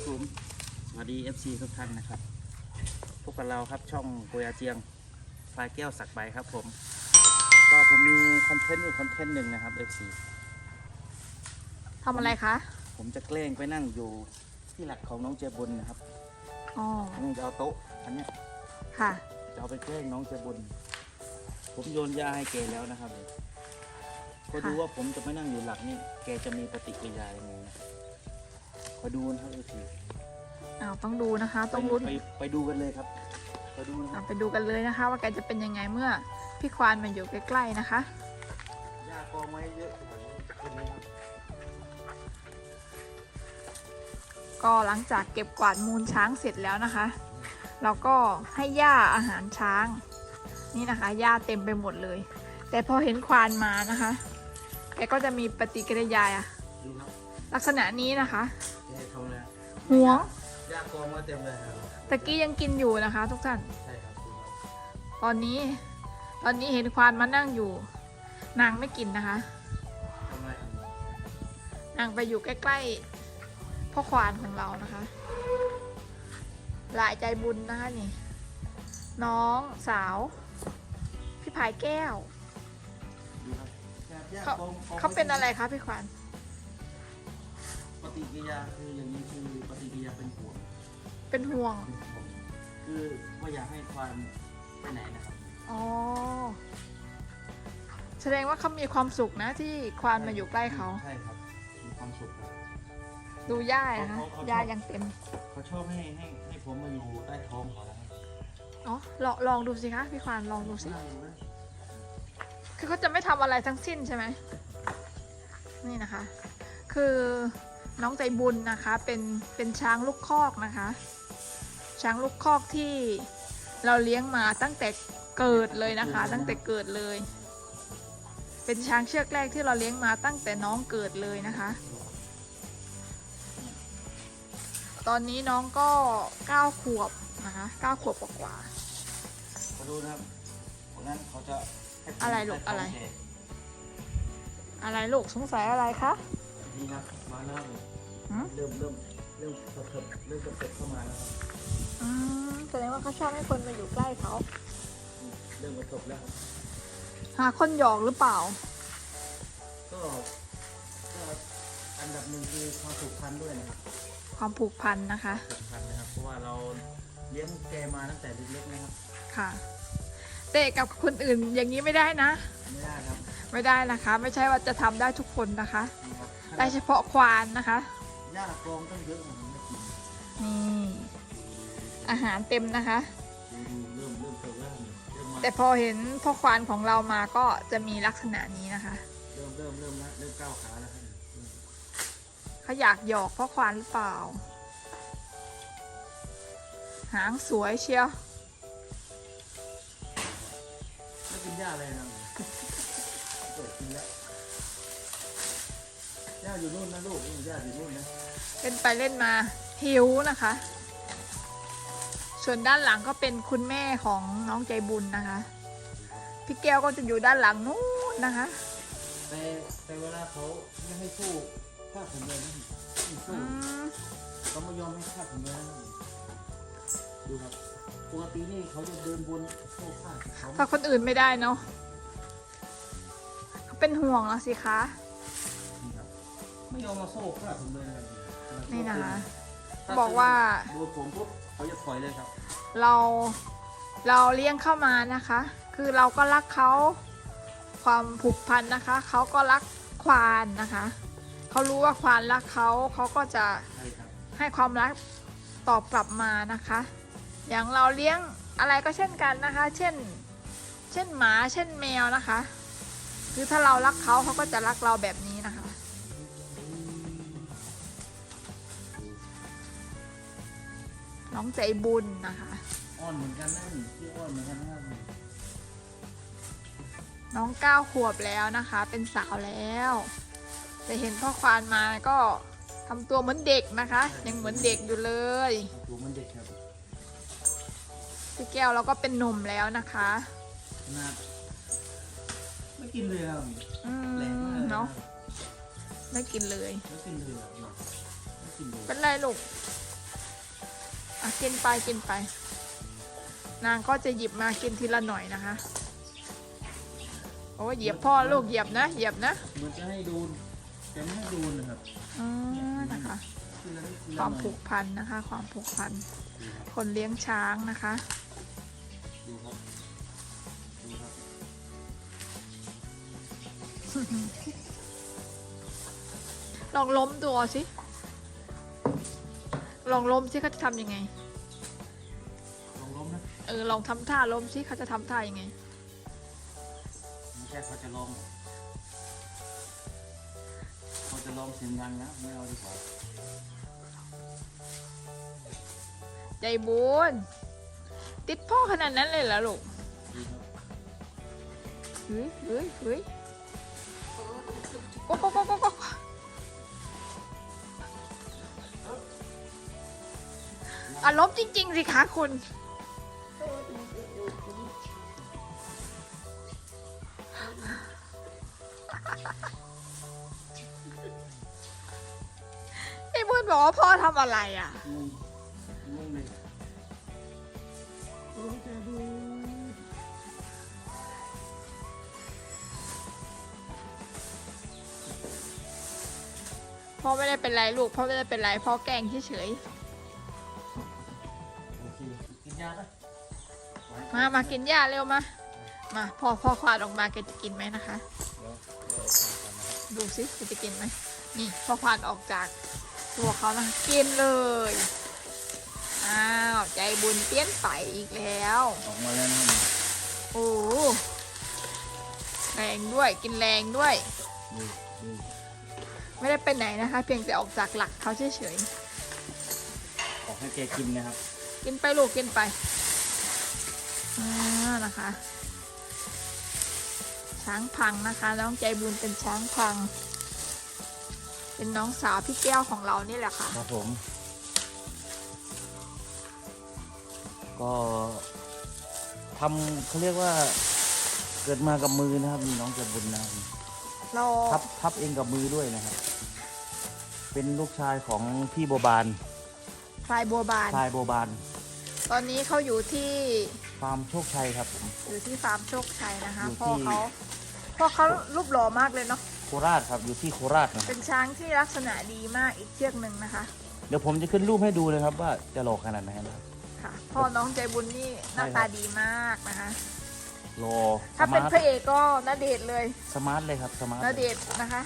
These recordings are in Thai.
ครับผมสวัสดี FC ทุกท่านนะครับ พวกบเราครับช่องโกยอาเจียงพลายแก้วสักใบครับผม ก็ผมมีคอนเทนต์อยู่คอนเทนต์หนึ่งนะครับ FC ทำอะไรคะ ผมจะแกล้งไปนั่งอยู่ที่หลักของน้องเจบุญนะครับอ๋อ ผมจะเอาโต๊ะอันเนี้ยค่ะ จะเอาไปแกล้งน้องเจบุญผมโยนยาให้แกแล้วนะครับ ก็ดูค่ะว่าผมจะไม่นั่งอยู่หลักนี่แกจะมีปฏิกิริยายังไงนะ ขอดูนะครับ FC อ้าวต้องดูนะคะ ต้องลุ้นไปไปดูกันเลยครับ ไปดูนะคอะรับไปดูกันเลยนะคะ ว่าแกจะเป็นยังไงเมื่อพี่ควานมาอยู่ใกล้ๆนะคะยากองไว้เยอะขนาดนี้เป็นไงครับก็หลังจากเก็บกวาดมูลช้างเสร็จแล้วนะคะ เราก็ให้หญ้าอาหารช้าง นี่นะคะหญ้าเต็มไปหมดเลย แต่พอเห็นควานมานะคะแกก็จะมีปฏิกิริยาดูครับ ลักษณะนี้นะคะแกทำอะไรหวงยากองมาเต็มเลยครับตะกี้ยังกินอยู่นะคะ ทุกท่าน ใช่ครับดูครับตอนนี้ ตอนนี้เห็นควานมานั่งอยู่ นางไม่กินนะคะทำอะไรครับนางไปอยู่ใกล้ๆพ่อควานของเรานะคะหลายใจบุญนะคะนี่ น้องสาว พี่พายแก้วดูครับยากเขากองกองเขาเป็นอะไรคะพี่ควาน ปฏิกิริยาคืออย่างนี้คือปฏิกิริยาเป็นห่วงเป็นห่วง เป็นห่วงคือว่าอยากให้ความไปไหนนะครับ อ๋อ แสดงว่าเขามีความสุขนะที่ควานมาอยู่ใกล้เขา ใช่ครับมีความสุขครับ ดูย่านะคะเขาเขาย่ายังเต็ม เขาชอบให้ให้ให้ผมมาอยู่ใต้ท้องเขานะครับอ๋อ ลองลองดูสิคะพี่ควานลองดูสิ นั่งอยู่นะคือเขาจะไม่ทำอะไรทั้งสิ้นใช่ไหม นี่นะคะ คือ น้องใจบุญนะคะ เป็นเป็นช้างลูกคอกนะคะ ช้างลูกคอกที่เราเลี้ยงมาตั้งแต่เกิดเลยนะคะ ตั้งแต่เกิดเลย เป็นช้างเชือกแรกที่เราเลี้ยงมาตั้งแต่น้องเกิดเลยนะคะ ตอนนี้น้องก็9ขวบนะคะ9ขวบกว่าเขาดูนะครับวันนั้นเขาจะให้ผมอะไรลูกใต้ท้งอะไรแกๆอะไรลูกสงสัยอะไรคะดีนะมาแล้วครับหืม เริ่มเริ่มเริ่มกระเถิบเริ่มกระเถิบเข้ามาแล้วครับอืมแสดงว่าเขาชอบให้คนมาอยู่ใกล้เขาเริ่มกระเถิบแล้วครับหาคนหยอกหรือเปล่า ก็ก็อันดับหนึ่งคือความผูกพันด้วยนะครับความผูกพันนะคะ ผูกพันนะครับ เพราะว่าเราเลี้ยงแกมาตั้งแต่เล็กๆนะครับค่ะ เตะกับคนอื่นอย่างนี้ไม่ได้นะ ไม่ได้ครับไม่ได้นะคะ ไม่ใช่ว่าจะทำได้ทุกคนนะคะนี่ครับได้เฉพาะควานนะคะ หญ้ากองต้องเยอะผมไม่กินนี่ อาหารเต็มนะคะ ดูดูเริ่มเริ่มเติมแล้วนี่เริ่มมาแต่พอเห็นพ่อควานของเรามาก็จะมีลักษณะนี้นะคะ เริ่มเริ่มเริ่มแล้วเริ่มก้าวขาแล้วครับเขาอยากหยอกพ่อควานหรือเปล่า หางสวยเชียวไม่กินหญ้าเลยนะาอยู่นู่นนะลูกหญ้าอยู่นู่นนะเล่นไปเล่นมาหิวนะคะ ส่วนด้านหลังก็เป็นคุณแม่ของน้องใจบุญนะคะ พี่แก้วก็จะอยู่ด้านหลังนู้นนะคะแต่แต่เวลาเขาไม่ให้สู้ผ้าผมเลยนะไม่สู้อเขาไม่ยอมให้ผ้าผมเลยนะดูครับปกตินี่เขาจะเดินบนโซ่ผ้าเขาถ้าคนอื่นไม่ได้เนาะเขาเป็นห่วงแล้วสิคะ ไม่ยอมมาโซ่ผ้าผมเลยนะครับนี่นะคะ ถ้บอกว่า โดนผมปุ๊บเขาจะถอยเลยครับ เราเราเลี้ยงเข้ามานะคะ คือเราก็รักเขาความผูกพันนะคะ เขาก็รักควานนะคะ เขารู้ว่าควานรักเขาเขาก็จะใช่ครับ ให้ความรักตอบกลับมานะคะ อย่างเราเลี้ยงอะไรก็เช่นกันนะคะ เช่น เช่นหมา เช่นแมวนะคะ คือถ้าเรารักเขาเขาก็จะรักเราแบบนี้ นะคะน้องใจบุญนะคะ อ้อนเหมือนกันนะนี่ที่อ้อนเหมือนกันนะครับน้องเก้าขวบแล้วนะคะ เป็นสาวแล้ว แต่เห็นพ่อควานมาก็ทำตัวเหมือนเด็กนะคะ ยังเหมือนเด็กอยู่เลยตัวมันเด็กครับพี่แก้วเราก็เป็นหนุ่มแล้วนะคะ ขนาดไม่กินเลยครับอืแรงมากมเลยเนาะไม่กินเลย ไม่กินเลยครับไม่กินเลย เป็นไรลูก อะกินไปกินไป นางก็จะหยิบมากินทีละหน่อยนะคะโอ้ยเหยียบพ่อลูกเหยียบนะ เหยียบนะเหมันจะให้ดูจะไม่ให้ดูนะครับอ๋อนะคะทีละนิดทีคละวามหน่อยผูกพันนะคะ ความผูกพันดูครับคนเลี้ยงช้างนะคะดูครับดูครับลองล้มตัวสิ ลองล้มสิเขาจะทำยังไง ลองล้มนะเออลองทำท่าล้มสิเขาจะทำท่ายังไง ไม่ใช่เขาจะลองเขาจะลองเสียงดังนะไม่เอาดีกว่าใจบุญติดพ่อขนาดนั้นเลยเหรอลูกดูครับเฮ้ยเฮ้ยเฮ้ยโก๊กโก๊กโก๊กโก๊ อารมณ์จริง ๆ สิคะคุณ ไอ้บุญบอกว่าพ่อทำอะไรอะ พ่อไม่ได้เป็นไรลูก พ่อไม่ได้เป็นไร พ่อแกล้งเฉยโอเคกินยาปะๆมามากินหญ้าเร็วมา มาพ่อพ่อคลอดออกมาแกจะกินไหมนะคะ เดี๋ยวเดี๋ยวเอาไปกันนะครับดูสิแกจะกินไหมนี่พ่อคลอดออกจากตัวเขานะคะกินเลย อ้าวใจบุญเปี้ยนไปอีกแล้ว ออกมาแล้วนะครับโอ้แรงด้วยกินแรงด้วย ดูดูไม่ได้ไปไหนนะคะ เพียงแต่ออกจากหลักเขาเฉยออกให้แกกินนะครับๆ กินไปลูกกินไปอ่านะคะ ช้างพังนะคะ น้องใจบุญเป็นช้างพัง เป็นน้องสาวพี่แก้วของเรานี่แหละค่ะครับผม ก็ทำเขาเรียกว่าเกิดมากับมือนะครับมีน้องเกิดบุญนะครับเราทับทับเองกับมือด้วยนะครับ เป็นลูกชายของพี่โบบาน พลายบัวบานชายโบบานตอนนี้เขาอยู่ที่ฟาร์มโชคชัยครับผม อยู่ที่ฟาร์มโชคชัยนะคะอยู่พ่อที่ เขาพ่อเขารูปหล่อมากเลยเนาะโคราชครับอยู่ที่โคราชนะครับเป็นช้างที่ลักษณะดีมากอีกเชือกหนึ่งนะคะ เดี๋ยวผมจะขึ้นรูปให้ดูเลยครับว่าจะหลอกขนาดไหนนะครับ ค่ะ พ่อน้องใจบุญนี่หน้าใช่ครัตาบดีมากนะคะรอสถ้าเป็มานร์ทพระเอกก็นาเดชน์เลยสมาร์ทเลยครับสมาร์ทนาเดชน์นะคะ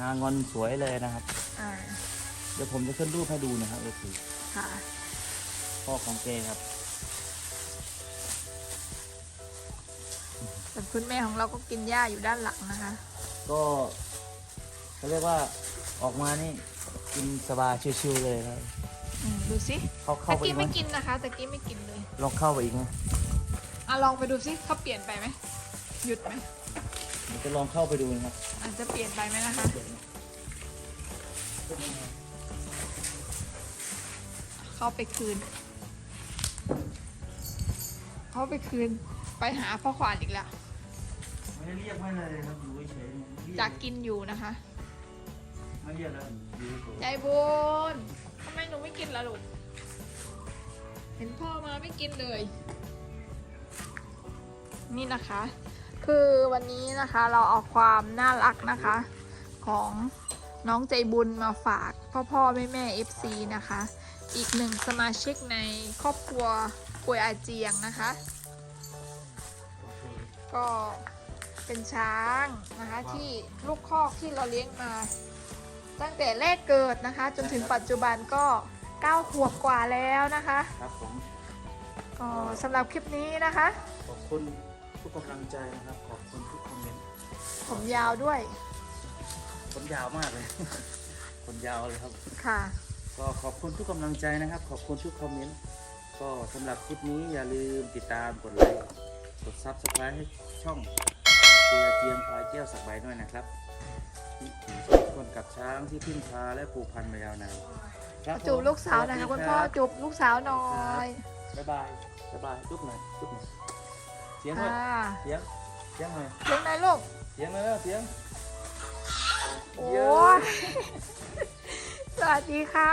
งานงอนสวยเลยนะครับ อ่าเดี๋ยวผมจะขึ้นรูปให้ดูนะครับก็คือค่ะ พ่อของเกครับ ส่วนคุณแม่ของเราก็กินหญ้าอยู่ด้านหลังนะคะ ก็เขาเรียกว่าออกมานี่กินสบายชิวๆเลยครับ อืมดูสิเข้าเข้าตะไปกี้อีกไหมไม่กินนะคะตะกี้ไม่กินเลยลองเข้าไปอีกไหมอะลองไปดูสิเขาเปลี่ยนไปไหมหยุดไหมเดี๋ยวจะลองเข้าไปดูนะครับอาจจะเปลี่ยนไปไหมนะคะ เข้าไปคืน เข้าไปคืน ไปหาพ่อขวานอีกแล้ว ไม่ได้เรียกไม่เลยครับอยู่เฉยๆเรียจากกินอยู่นะคะ ไม่เรียกแล้วอยู่เฉยใจบุญทำไมหนูไม่กินล่ะลูก เห็นพ่อมาไม่กินเลย นี่นะคะ คือวันนี้นะคะเราเอาความน่ารักนะคะ ของน้องใจบุญมาฝากพ่อพ่อแม่แม่เอฟซีนะคะ อีกหนึ่งสมาชิกในครอบครัวป่วยอาเจียงนะคะโอเคก็เป็นช้างนะคะที่ลูกคอกที่เราเลี้ยงมา ตั้งแต่แรกเกิดนะคะ จนถึงปัจจุบันก็9ขวบกว่าแล้วนะคะครับผมก็สำหรับคลิปนี้นะคะ ขอบคุณทุกกำลังใจนะครับ ขอบคุณทุกคอมเมนต์ผมยาวด้วยคนยาวมากเลย คนยาวเลยครับค่ะ ก็ขอบคุณทุกกำลังใจนะครับ ขอบคุณทุกคอมเมนต์ก็สำหรับคลิปนี้อย่าลืมติดตามกดไลค์กดซับสไครต์ให้ช่องเรือเจียงพายแก้วสักใบด้วยนะครับที่ถือคนกับช้างที่พึ่งพาและผูกพันมายาวนานครับผมจูบลูกสาวหน่อยค่ะสคุวัสณดีพ่อรับจูบลูกสาวหน่อยบ๊ายบายบ๊ายบายจุ๊บหน่อยจุ๊บหน่อยเสียงหน่อยค่ะเสียงเสียงหน่อยเลี้ยงไหนลูกเสียงหน่อยเร็วเสียง โอ้ย สวัสดีค่ะ